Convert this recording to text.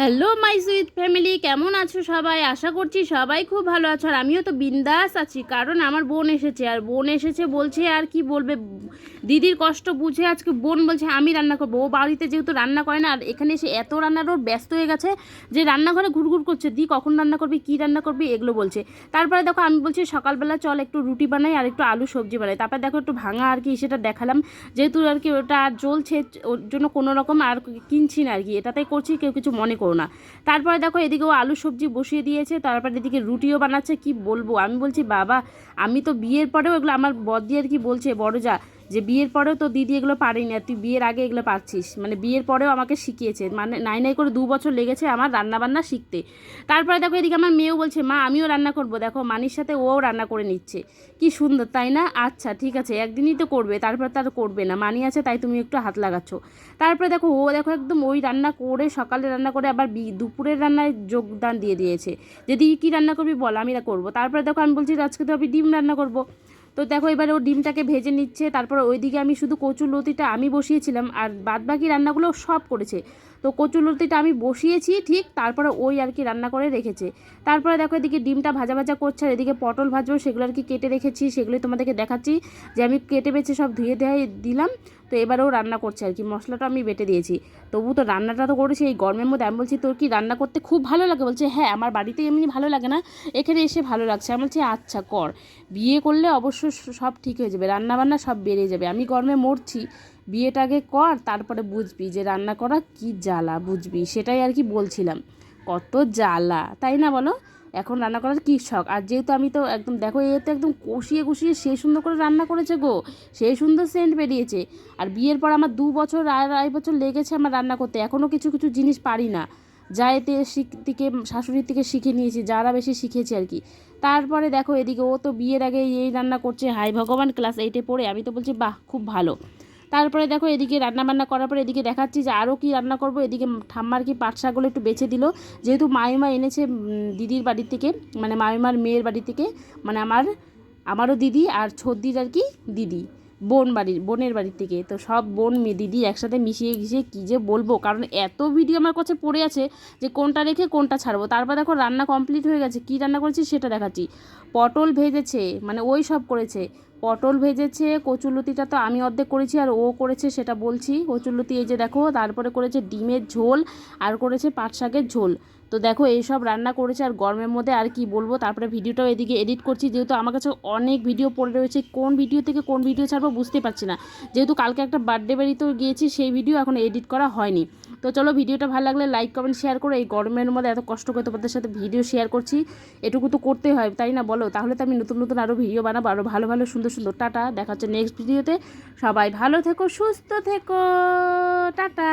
Hello my সুইথ family কেমন আছো সবাই? আশা করছি সবাই খুব ভালো আছো, আর আমিও তো বিন্দাস আছি, কারণ আমার বোন এসেছে, আর বোন এসেছে বলছে, আর কি বলবে? দিদির কষ্ট বুঝে আজকে বোন বলছে, আমি রান্না করব। ও বাড়িতে যেহেতু রান্না করে না, আর এখানে এসে এত রান্নার ওর ব্যস্ত হয়ে গেছে যে রান্নাঘরে ঘুরঘুর করছে, দি, কখন রান্না করবি, কী রান্না করবি? এগুলো বলছে। তারপরে দেখো, আমি বলছি, সকালবেলা চল একটু রুটি বানাই, আর একটু আলু সবজি বানাই। তারপরে দেখো, একটু ভাঙা আর কি সেটা দেখালাম, যেহেতু আর কি ওটা আর জ্বলছে, ওর জন্য কোনো রকম আর কিনছি না আর কি, এটাতেই করছি, কেউ কিছু মনে করো না। তারপরে দেখো এদিকে ও আলু সবজি বসিয়ে দিয়েছে, তারপরে এদিকে রুটিও বানাচ্ছে, কি বলব? আমি বলছি, বাবা, আমি তো বিয়ের পরেও এগুলো আমার বদ দিয়ে আর কি বলছে, বড় যা। যে বিয়ের পরেও তো দিদি এগুলো পারিনি আর তুই বিয়ের আগে এগুলো পারছিস। মানে বিয়ের পরেও আমাকে শিখিয়েছে। মানে নাই নাই করে দু বছর লেগেছে আমার রান্নাবান্না শিখতে। তারপরে দেখো এদিকে আমার মেয়েও বলছে, মা, আমিও রান্না করব। দেখো মানির সাথে ও রান্না করে নিচ্ছে। কি সুন্দর, তাই না? আচ্ছা ঠিক আছে, একদিনই তো করবে, তারপর তার করবে না। মানি আছে, তাই তুমি একটু হাত লাগাচ্ছ। তারপরে দেখো ও দেখো একদম ওই রান্না করে, সকালে রান্না করে আবার দুপুরের রান্নায় যোগদান দিয়ে দিয়েছে। যদি কী রান্না করবি বল, আমি করব। তারপরে দেখো আমি বলছি, আজকে তো আমি ডিম রান্না করব। তো দেখো, এবার ও ডিমটাকে ভেজে নিচ্ছে, তারপর ওইদিকে আমি শুধু কচুর লতিটা আমি বসিয়েছিলাম, আর বাদবাকি রান্নাগুলো সব করেছে। তো কচুর লতিটা আমি বসিয়েছি ঠিক, তারপরে ওই আর কি রান্না করে রেখেছে। তারপরে দেখো, এদিকে ডিমটা ভাজা ভাজা করছে, আর এদিকে পটল ভাজবো, সেগুলো আর কি কেটে রেখেছি সেগুলো তোমাদেরকে দেখাচ্ছি। যে আমি কেটে বেছে সব ধুয়ে দেয় দিলাম। তো এবারেও রান্না করছে আর কি। মশলাটা আমি বেটে দিয়েছি। তবু তো রান্নাটা তো করেছি এই গরমের মধ্যে। আমি বলছি, তোর কি রান্না করতে খুব ভালো লাগে? বলছে হ্যাঁ আমার বাড়িতে এমনি ভালো লাগে না। এখানে এসে ভালো লাগছে। আমি বলছি আচ্ছা কর। বিয়ে করলে অবশ্য সব ঠিক হয়ে যাবে। রান্না বান্না সব বেড়ে যাবে। আমি গরমে মরছি। বিয়েটা আগে কর, তারপরে বুঝবি যে রান্না করা কি জ্বালা, বুঝবি? সেটাই আর কি বলছিলাম। কত জ্বালা, তাই না বলো? এখন রান্না করার কী শখ? আর যেহেতু আমি তো একদম, দেখো, এ তো একদম কষিয়ে কষিয়ে সে সুন্দর করে রান্না করেছে গো। সেই সুন্দর সেন্ট বেরিয়েছে। আর বিয়ের পর আমার দু বছর আড়াই বছর লেগেছে আমার রান্না করতে। এখনও কিছু কিছু জিনিস পারি না। যা এতে শিখ, থেকে, শাশুড়ির থেকে শিখে নিয়েছি, যারা বেশি শিখেছে আর কি। তারপরে দেখো, এদিকে ও তো বিয়ের আগে এই রান্না করছে। হাই ভগবান ক্লাস এইটে পড়ে। আমি তো বলছি, বাহ, খুব ভালো। তারপরে দেখো এদিকে রান্না বান্না করার পরে এদিকে দেখাচ্ছি যে আরও কি রান্না করব। এদিকে ঠাম্মার কি পাট শাকগুলো একটু বেছে দিল। যেহেতু মামিমা এনেছে দিদির বাড়ি থেকে মানে মামিমার মেয়ের বাড়ি থেকে মানে আমার, আমারও দিদি আর ছদ্দির আর কি দিদি, বোন বাড়ির, বোনের বাড়ির থেকে। তো সব বোন দিদি একসাথে মিশিয়ে গিয়ে কী যে বলব, কারণ এত ভিডিও আমার কাছে পড়ে আছে যে কোনটা রেখে কোনটা ছাড়বো। তারপর দেখো রান্না কমপ্লিট হয়ে গেছে। কী রান্না করেছি সেটা দেখাচ্ছি। পটল ভেজেছে মানে ওই সব করেছে। পটল ভেজেছে কচুলতিটা তো আমি অর্ধেক করেছি আর ও করেছে সেটা বলছি। কচুলতি এই যে দেখো, তারপরে করেছে ডিমের ঝোল আর করেছে পাট শাকের ঝোল। তো দেখো এইসব রান্না করেছে আর গরমের মধ্যে আর কি বলব, তারপরে ভিডিওটাও এদিকে এডিট করছি। যেহেতু আমার কাছে অনেক ভিডিও পড়ে রয়েছে, কোন ভিডিও থেকে কোন ভিডিও ছাড়বো বুঝতে পারছি না। যেহেতু কালকে একটা বার্থডে বাড়িতেও গিয়েছি, সেই ভিডিও এখন এডিট করা হয়নি। তো চলো ভিডিওটা ভালো লাগলে লাইক কমেন্ট শেয়ার করো এই গরমের মধ্যে এত কষ্ট করে তোমাদের সাথে ভিডিও শেয়ার করছি। এটুকু তো করতে হয়, তাই না বলো? তাহলে তো আমি নতুন নতুন আরও ভিডিও বানাবো আরও ভালো ভালো, সুন্দর সুন্দর। টাটা, দেখা হচ্ছে নেক্সট ভিডিওতে সবাই ভালো থেকো, সুস্থ থেকো। টাটা।